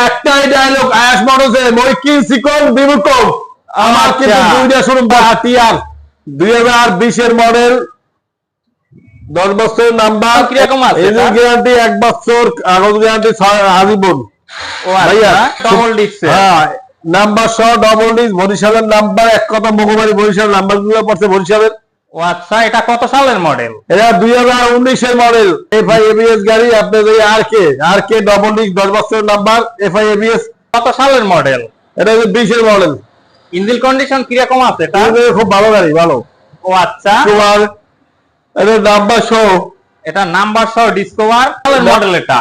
একটাই ডায়লগ আয়াস মই কি বিমুকম আমার আচ্ছা। কিন্তু দুইটা হাতিয়ার। দুই হাজার বিশের মডেল দশ বছর নাম্বার কীরকম আছে গ্যারান্টি এক বছর কাগজ গ্যারান্টি আজীবন আচ্ছা ডবল ডিস্ক হ্যাঁ নাম্বার সহ ডবল ডিস বরিশালের নাম্বার এক কথা মুখবাড়ি বরিশাল নাম্বারগুলো পড়ছে বরিশালের। ও আচ্ছা এটা কত সালের মডেল এটা দুই হাজার উনিশের মডেল এফআই এবিএস গাড়ি আপনার এই আর কে আর কে ডবল ডিস দশ বছরের নাম্বার এফআই এবিএস কত সালের মডেল এটা হচ্ছে বিশের মডেল ইঞ্জিন কন্ডিশন কীরকম আছে এটা খুব ভালো গাড়ি ভালো। ও আচ্ছা। তোমার এটা নাম্বার সহ এটা নাম্বার সহ ডিসকভার মডেল এটা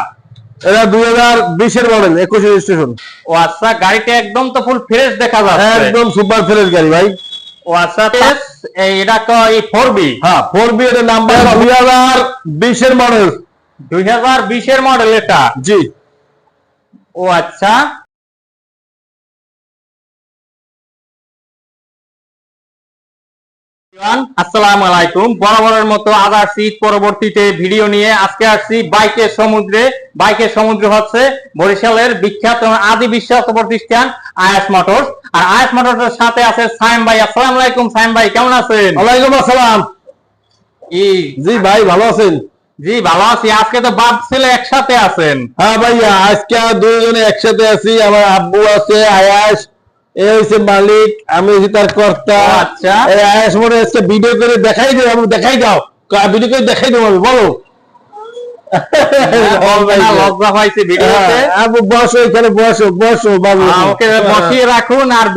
এটা? দুই হাজার বিশের মডেল একুশে রেজিস্ট্রেশন ও আচ্ছা গাড়িটা একদম তো ফুল ফ্রেশ দেখা যাচ্ছে। একদম সুপার ফ্রেশ গাড়ি ভাই। ও আচ্ছা বেশ, এই এটা তো এই ফোর বি হ্যাঁ ফোর বি এটা নাম্বার দুই হাজার বিশের মডেল দুই হাজার বিশের মডেল এটা? জি। ও আচ্ছা। আসসালামু আলাইকুম। বরাবরের মতো আজ আসছি পরবর্তীতে ভিডিও নিয়ে। আজকে আসছি বাইকের সমুদ্রে। বাইকের সমুদ্র হচ্ছে বরিশালের বিখ্যাত আদি বিশ্বাস প্রতিষ্ঠান আয়াস মোটরস। আর আয়াস মোটরস সাথে আছে সাইম ভাই। আসসালামু আলাইকুম সাইম ভাই কেমন আছেন? ওয়ালাইকুম আসসালাম। জি ভাই ভালো আছেন? জি ভালো আছি। আজকে তো বাপ ছেলে একসাথে আছেন। হ্যাঁ ভাইয়া আজকে দুইজনে একসাথে আছি। আমার আব্বু আছে আয়াস এ মালিক আমি তার কর্তা। আচ্ছা। মনে আজকে ভিডিও করে দেখাই আমি দেখাই দাও। ভিডিও করে দেখাই দেবো আমি বলো। হ্যাঁ, রাখুন আর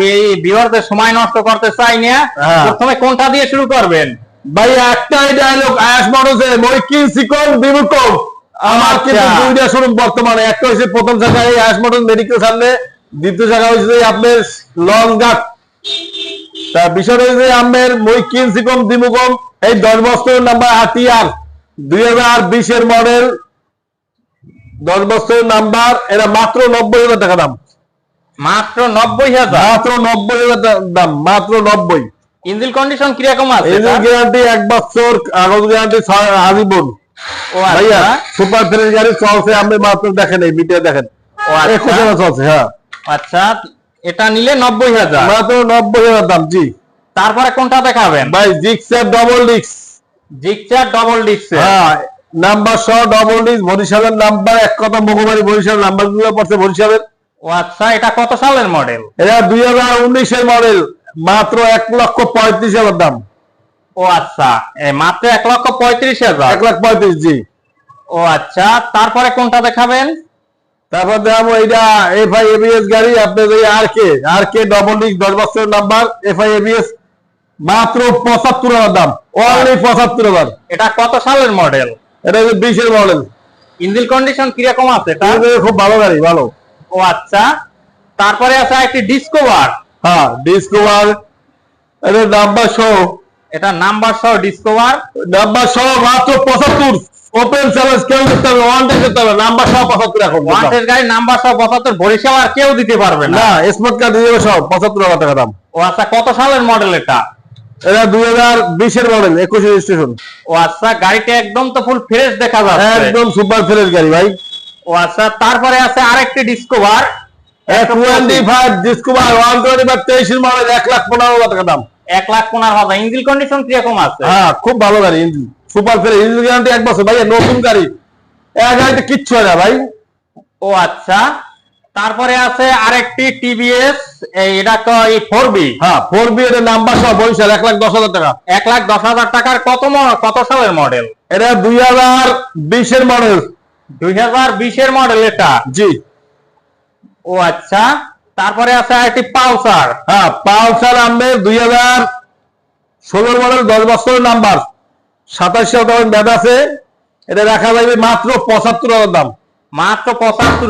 সময় নষ্ট করতে চাই না। হ্যাঁ। প্রথমে কোনটা দিয়ে শুরু করবেন? ভাই একটাই ডায়লগ আয়াস মডেলসে মই কি সিকন বিমুকম আমার আচ্ছা। কিন্তু দুইটা শুনুন বর্তমানে একটা হচ্ছে প্রথম শাখা এই আয়াস মডেল মেডিকেল সামনে। দ্বিতীয় শাখা হচ্ছে আপনার লং গাট তার বিষয়টা হচ্ছে আপনার মই কিন সিকম দিমুকম এই দশ বছরের নাম্বার আটিয়ার দুই হাজার বিশের মডেল দশ বছরের নাম্বার এটা মাত্র নব্বই হাজার টাকা দাম। মাত্র নব্বই হাজার? মাত্র নব্বই হাজার দাম মাত্র নব্বই। ইঞ্জিন কন্ডিশন কীরকম আছে ইঞ্জিন গ্যারান্টি এক বছর কাগজ গ্যারান্টি আজীবন। ও ভাইয়া আচ্ছা সুপার ফ্রেশ গাড়ি চলছে আপনি মাত্র দেখেন এই ভিডিও দেখেন। ও আচ্ছা। একুশ হাজার চলছে হ্যাঁ। আচ্ছা এটা নিলে নব্বই হাজার। মাত্র নব্বই হাজার দাম জি। তারপরে কোনটা দেখাবেন? ভাই জিক্সার ডবল ডিক্স জিক্সার ডবল ডিস্ক হ্যাঁ নাম্বার সহ ডবল ডিক্স বরিশালের নাম্বার এক কথা মুখবাড়ি বরিশাল নাম্বারগুলো পড়ছে বরিশালের ও আচ্ছা এটা কত সালের মডেল এটা দুই হাজার উনিশের মডেল মাত্র এক লক্ষ পঁয়ত্রিশ হাজার দাম। ও আচ্ছা মাত্র এক লক্ষ পঁয়ত্রিশ হাজার। এক লাখ পঁয়ত্রিশ জি। ও আচ্ছা তারপরে কোনটা দেখাবেন? তারপর দেখাবো এইটা এফআই এবিএস গাড়ি আপনার এই আর কে আর কে ডবল ডিক্স দশ বছরের নাম্বার এফআই এবিএস মাত্র পঁচাত্তর হাজার দাম অনলি পঁচাত্তর হাজার। এটা কত সালের মডেল এটা হচ্ছে বিশের মডেল ইঞ্জিন কন্ডিশন কীরকম আছে খুব ভালো গাড়ি ভালো। ও আচ্ছা তারপরে আছে একটি ডিসকভার হ্যাঁ ডিসকভার এটা নাম্বার সহ। এটা নাম্বার সহ ডিসকভার নাম্বার সহ মাত্র পঁচাত্তর। ওপেন কেউ করতে হবে ওয়ান ডে করতে হবে নাম্বার পঁচাত্তর এখন ওয়ান্টেড গাড়ি নাম্বার পঁচাত্তর বরিশাল আর কেউ দিতে পারবে না। না স্মার্ট কার্ড দিয়ে সব পঁচাত্তর হাজার টাকা দাম। ও আচ্ছা কত সালের মডেল এটা? এটা দুই হাজার বিশের মডেল একুশে রেজিস্ট্রেশন ও আচ্ছা গাড়িটা একদম তো ফুল ফ্রেশ দেখা যাচ্ছে। একদম সুপার ফ্রেশ গাড়ি ভাই। ও আচ্ছা তারপরে আছে আরেকটি Discover twenty five Discover one twenty five তেইশের মডেল এক লাখ পনেরো হাজার টাকা দাম। এক লাখ পনেরো হাজার ইঞ্জিন কন্ডিশন কীরকম আছে? হ্যাঁ খুব ভালো গাড়ি engine. Super fresh engine guarantee এক বছর ভাই নতুন গাড়ি। এক গাড়িতে কিচ্ছু হয় না ভাই। ও আচ্ছা। তারপরে আছে আরেকটি টিভিএস এটা এই ফোর বি? হ্যাঁ ফোর বি এর নাম্বার সহ বরিশাল এক লাখ দশ হাজার টাকা। এক লাখ দশ হাজার টাকার কত কত সালের মডেল? এটা দুই হাজার বিশের মডেল। দুই হাজার বিশের মডেল এটা? জি। ও আচ্ছা। তারপরে আছে একটি পালসার। হ্যাঁ পালসার আনবে দুই হাজার ষোলোর মডেল দশ বছরের নাম্বার। সাতাশ টাকা ব্যাট আছে। এটা রাখা যাবে মাত্র পঁচাত্তর হাজার দাম। মাত্র পঁচাত্তর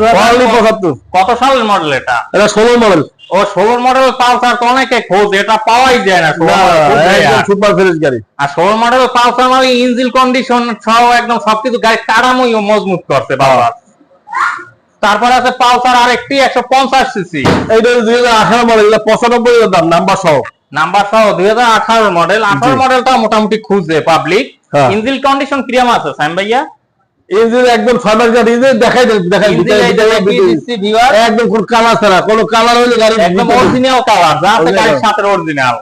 পঁচাত্তর। কত সালের মডেল এটা? এটা ষোলো মডেল ও ষোলো মডেল পালসার তো অনেকে খোঁজ এটা পাওয়াই যায় না 16 model খুব rare। সুপার ফ্রেশ গাড়ি। আর ষোলো মডেল পালসার মানে ইঞ্জিন কন্ডিশন সহ একদম সবকিছু গাড়ি তারামই মজবুত করছে বাবা তারপরে আছে পালসার আরেকটি একশো পঞ্চাশ সিসি এইটা দুই হাজার আঠারো মডেল পঁচানব্বই দাম নাম্বার সহ। নাম্বার সহ দুই হাজার আঠারো মডেল আঠারো মডেলটা মোটামুটি খুঁজছে পাবলিক। ইঞ্জিন কন্ডিশন কিরম আছে সাইম ভাইয়া? ইঞ্জিন একদম ফার্মার গাড়ি ইঞ্জিন দেখাই দেখাই ইঞ্জিন ভিতরে- এই যে ভিতরে- দেখিয়ে ভিতরে- দিচ্ছি viewers। একদম কোন কালার ছাড়া কোন কালার হইলে গাড়ি একদম অরিজিনাল কালার যা আছে গাড়ির সাথে অরিজিনাল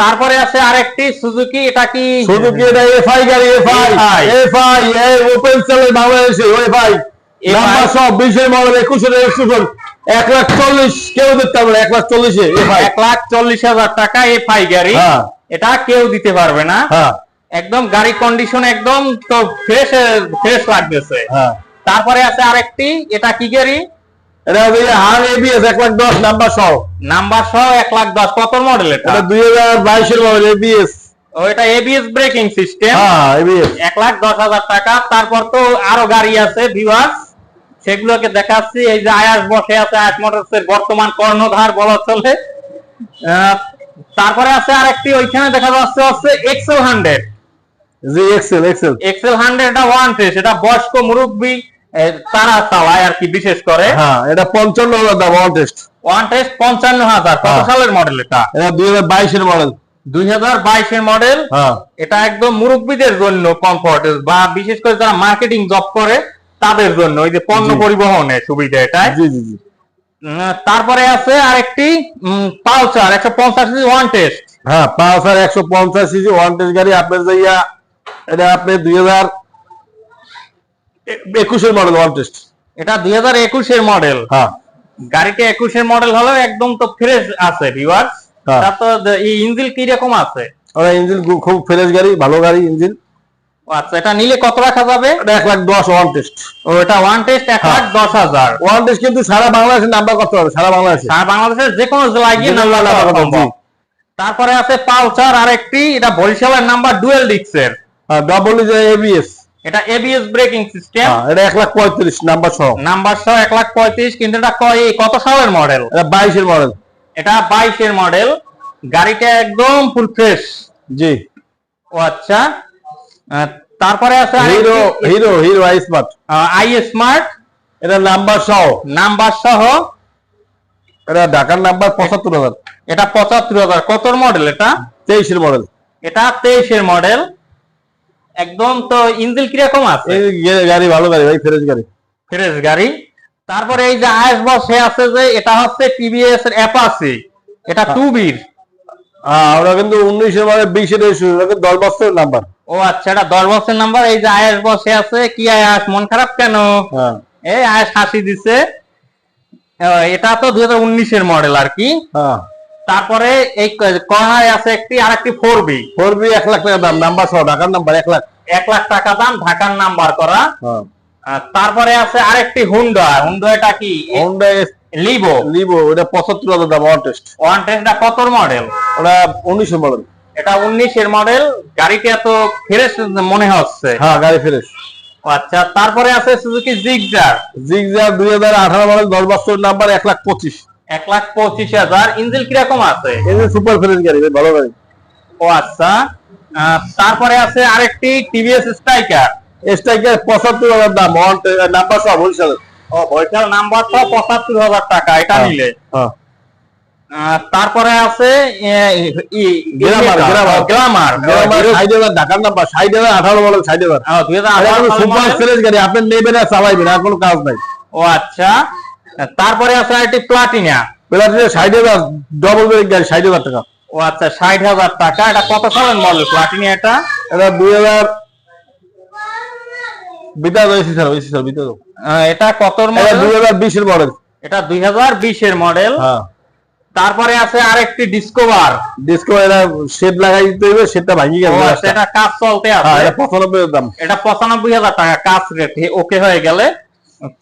তারপরে আছে আরেকটি সুজুকি এটা কি? শুধু কি এটা এফআই গাড়ি এফআই ওপেন বাংলাদেশে এফআই নাম্বার সব বিশের মডেল একুশের এক্সট্রুশন এক লাখ চল্লিশ কেউ দিতে পারবে এক লাখ চল্লিশে এক লাখ চল্লিশ হাজার টাকা এফআই গাড়ি। হ্যাঁ। এটা কেউ দিতে পারবে না। হ্যাঁ। একদম গাড়ি কন্ডিশন একদম তো ফ্রেশ ফ্রেশ লাগতেছে। হ্যাঁ। তারপরে আছে আরেকটি এটা কি গাড়ি? এটা হার এবিএস এক লাখ দশ নাম্বার সহ। নাম্বার সহ এক লাখ দশ কত মডেল এটা? এটা দুই হাজার বাইশের মডেল এবিএস ও এটা এবিএস ব্রেকিং সিস্টেম এক লাখ দশ হাজার টাকা। তারপর তো আরও গাড়ি আছে ভিউয়ার্স সেগুলোকে দেখাচ্ছি। এই যে আয়াস বসে আছে আয়াস মোটরস এর বর্তমান কর্ণধার বলা চলে। তারপরে আছে আরেকটি ওইখানে দেখা যাচ্ছে হচ্ছে XL hundred G XL XL XL hundred এটা ওয়ান টেস্ট এটা বয়স্ক মুরব্বী তারা চালায় আর কি বিশেষ করে। হ্যাঁ এটা পঞ্চান্ন হাজার দাম অন টেস্ট ওয়ান টেস্ট পঞ্চান্ন হাজার। কত হ্যাঁ। সালের মডেল এটা? এটা দুই হাজার বাইশের মডেল দুই হাজার বাইশের মডেল হ্যাঁ। এটা একদম মুরব্বীদের জন্য কমফর্ট বা বিশেষ করে যারা মার্কেটিং জব করে তাদের জন্য ওই যে পণ্য জি। পরিবহনের সুবিধা জি উম, তারপরে আছে আরেকটি পালসার একশো পঞ্চাশ সিজি ওয়ান টেস্ট হ্যাঁ হাজার একশো পঞ্চাশ সিসি ওয়ান টেস্ট গাড়ি আপনার যাইয়া এটা আপনি দুই হাজার একুশের মডেল ওয়ান টেস্ট এটা দুই হাজার একুশের মডেল হ্যাঁ। গাড়িটা একুশের মডেল হলেও একদম তো ফ্রেশ আছে ভিউয়ার্স হ্যাঁ। তার তো এই ইঞ্জিন কি রকম আছে? ওরা ইঞ্জিন খুব ফ্রেশ গাড়ি ভালো গাড়ি ইঞ্জিন আচ্ছা এটা নিলে কত রাখা যাবে? এক লাখ দশ ওয়ান টেস্ট ও এটা ওয়ান টেস্ট এক হ্যাঁ। লাখ দশ হাজার। ওয়ান টেস্ট কিন্তু সারা বাংলাদেশের নাম্বার করতে হবে সারা বাংলাদেশে। সারা বাংলাদেশের যে কোনো জেলায় গিয়ে নাম্বার। তারপরে আছে পালসার আরেকটি এটা বরিশালের নাম্বার ডুয়েল ডিক্সের ডবল যে এবিএস এটা এবিএস ব্রেকিং সিস্টেম হ্যাঁ এটা এক লাখ পঁয়ত্রিশ নাম্বার সহ। নাম্বার সহ এক লাখ পঁয়ত্রিশ কিন্তু এটা কয় কত সালের মডেল এটা বাইশের মডেল এটা বাইশের মডেল গাড়িটা একদম ফুল ফ্রেশ জি। ও আচ্ছা। তারপরে আছে Hero Hero Hero I smart I smart এটা নাম্বার সহ। নাম্বার সহ। এটা ঢাকার নাম্বার পঁচাত্তর হাজার। এটা পঁচাত্তর হাজার। কত মডেল এটা? তেইশের মডেল এটা তেইশের মডেল একদম তো ইঞ্জিন কীরকম আছে? এই গাড়ি ভালো গাড়ি ভাই ফ্রেশ গাড়ি। ফ্রেশ গাড়ি। তারপরে এই যে আইএস বসে আছে যে এটা হচ্ছে টিভিএস এর অ্যাপাসি এটা টু বির হ্যাঁ ওরা কিন্তু উনিশের মডেল বিশের দশ বছরের নাম্বার ও আচ্ছা এটা দশ বছর নাম্বার এই যে আয়াস বসে আছে কি আয়াস মন খারাপ কেন? হ্যাঁ। এই আয়াস হাসি দিছে। এটা তো দুই হাজার উনিশের মডেল আর কি। হ্যাঁ। তারপরে এই কর্নারে আছে একটি আর একটি ফোর বি ফোর বি এক লাখ টাকা দাম নাম্বার সহ ঢাকার নাম্বার এক লাখ। এক লাখ টাকা দাম ঢাকার নাম্বার করা। হ্যাঁ। আর তারপরে আছে আরেকটি হুন্ডা হুন্ডা এটা কি? হোন্ডা লিভো লিভো ওটা পঁচাত্তর হাজার দাম ওয়ান টেস্ট ওয়ান টেস্টটা কত মডেল ওটা উনিশের মডেল এটা উনিশের মডেল গাড়িটা এত ফ্রেশ মনে হচ্ছে। হ্যাঁ গাড়ি ফ্রেশ আচ্ছা তারপরে আছে সুজুকি জিগজার জিগজার দুই হাজার আঠারো মডেল দশ বছরের নাম্বার এক লাখ পঁচিশ। এক লাখ পঁচিশ হাজার। ইঞ্জিন কীরকম আছে? এই যে সুপার ফ্রেশ গাড়ি বেশ ভালো গাড়ি। ও আচ্ছা। তারপরে আছে আরেকটি টিভিএস স্ট্রাইকার স্ট্রাইকার পঁচাত্তর হাজার দাম নাম্বার সহ বরিশাল ও পঁচাত্তর হাজার টাকা এটা নিলে। হ্যাঁ। তারপরে আছে ষাট হাজার ঢাকার নাম্বার ষাট হাজার। আঠারো মডেল ষাট হাজার সুপার ফ্রেশ গাড়ি আপনি নেবেন আর চালাইবেন আর কোনো কাজ নাই। ও আচ্ছা। তারপরে আছে আরেকটি প্লাটিনা প্লাটিনা ষাট হাজার ডবল ব্রেক গাড়ি ষাট হাজার টাকা। ও আচ্ছা ষাট হাজার টাকা। এটা কত সালের মডেল প্লাটিনা এটা? এটা দুই হাজার রয়েছে স্যার স্যার বিতা এটা মডেল মডেল এটা মডেল হ্যাঁ। তারপরে আছে আরেকটি ডিসকভার ডিসকো এটা শেড লাগাই দিতে হবে শেডটা ভাঙি এটা কাজ চলতে হ্যাঁ আছে এটা হাজার দাম। এটা পঁচানব্বই হাজার টাকা কাজ রেটে ওকে হয়ে গেলে।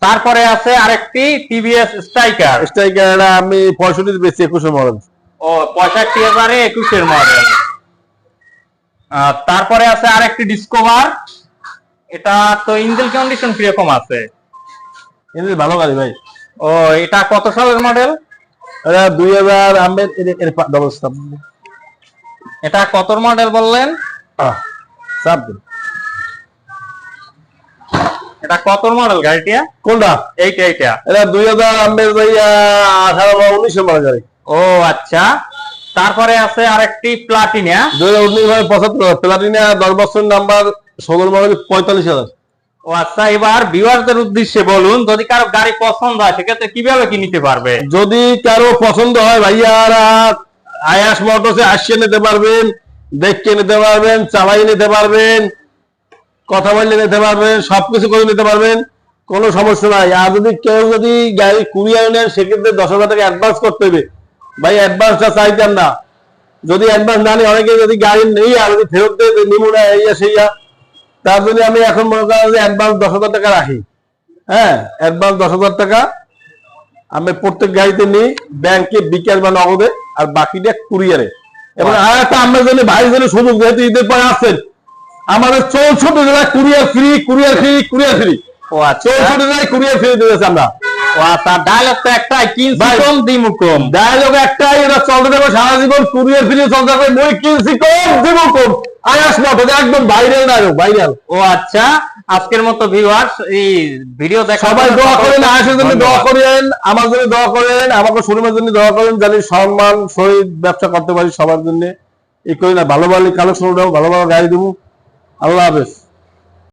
তারপরে আছে আরেকটি টিভিএস স্ট্রাইকার স্ট্রাইকার এটা আমি পঁয়ষট্টি বেশি একুশের মডেল ও পঁয়ষট্টি হাজারে একুশের মডেল তারপরে আছে আরেকটি ডিসকভার এটা তো ইঞ্জিন কন্ডিশন কীরকম আছে। কিন্তু ভালো গাড়ি ভাই। ও এটা কত সালের মডেল এটা দুই হাজার আমের ডবল স্টাপ এটা কত মডেল বললেন? দিন। এটা কত মডেল গাড়িটা কোনটা? এইটা এইটা। এটা দুই হাজার আমের ভাইয়া আঠারো বা উনিশের মডেল গাড়ি। ও আচ্ছা। তারপরে আছে আরেকটি প্লাটিনা দুই হাজার উনিশ ভাই পঁচাত্তর। হাজার প্লাটিনা দশ বছর নাম্বার ষোলো মডেল পঁয়তাল্লিশ হাজার। ও আচ্ছা এবার ভিউয়ারদের উদ্দেশ্যে বলুন যদি কারও গাড়ি পছন্দ হয় সেক্ষেত্রে কীভাবে কি নিতে পারবে? যদি কারও পছন্দ হয় ভাইয়ারা আয়াস মোটরসে আসিয়ে নিতে পারবেন দেখে নিতে পারবেন চালাই নিতে পারবেন কথা বললে নিতে পারবেন সবকিছু করে নিতে পারবেন কোনো সমস্যা নাই। আর যদি কেউ যদি গাড়ি কুড়িয়ে নেন সেক্ষেত্রে দশ হাজার টাকা অ্যাডভান্স করতে হবে। ভাই অ্যাডভান্সটা চাইতাম না। যদি অ্যাডভান্স না নিই অনেকে যদি গাড়ি নেই আর যদি ফেরত দেয় নিমু না এইয়া সেইয়া। তার জন্য আমি এখন মনে করেন যে অ্যাডভান্স দশ হাজার টাকা রাখি। হ্যাঁ অ্যাডভান্স দশ হাজার টাকা আমি প্রত্যেক গাড়িতে নিই ব্যাংকে বিকাশ বা নগদে আর বাকিটা কুরিয়ারে। এবং আর একটা আমরা জন্য ভাই জন্য সুযোগ যেহেতু ঈদের পরে আসছেন আমাদের চৌষট্টি জেলায় courier free courier free courier free ও আচ্ছা। চৌষট্টি জেলায় কুরিয়ার ফ্রি দিয়েছে আমরা। ডায়লগ তো একটাই কিনছি কম দিমু কম। ডায়লগ একটাই এটা চলতে থাকবে সারা জীবন কুরিয়ার ফ্রি চলতে থাকবে মই কিনছি কম দিব কম। আয়াস মত একদম ভাইরাল ডায়লগ ভাইরাল ও আচ্ছা আজকের মতো ভিউয়ার্স এই ভিডিও দেখা সবাই দোয়া করেন আয়াসের জন্য দোয়া করেন আমার জন্য দোয়া করেন আমাকে শোরুমের জন্য দোয়া করেন জানি সম্মান সহিত ব্যবসা করতে পারি সবার জন্য। এই করি না ভালো ভালো কালেকশন ভালো ভালো গাড়ি দেবো আল্লাহ হাফেজ।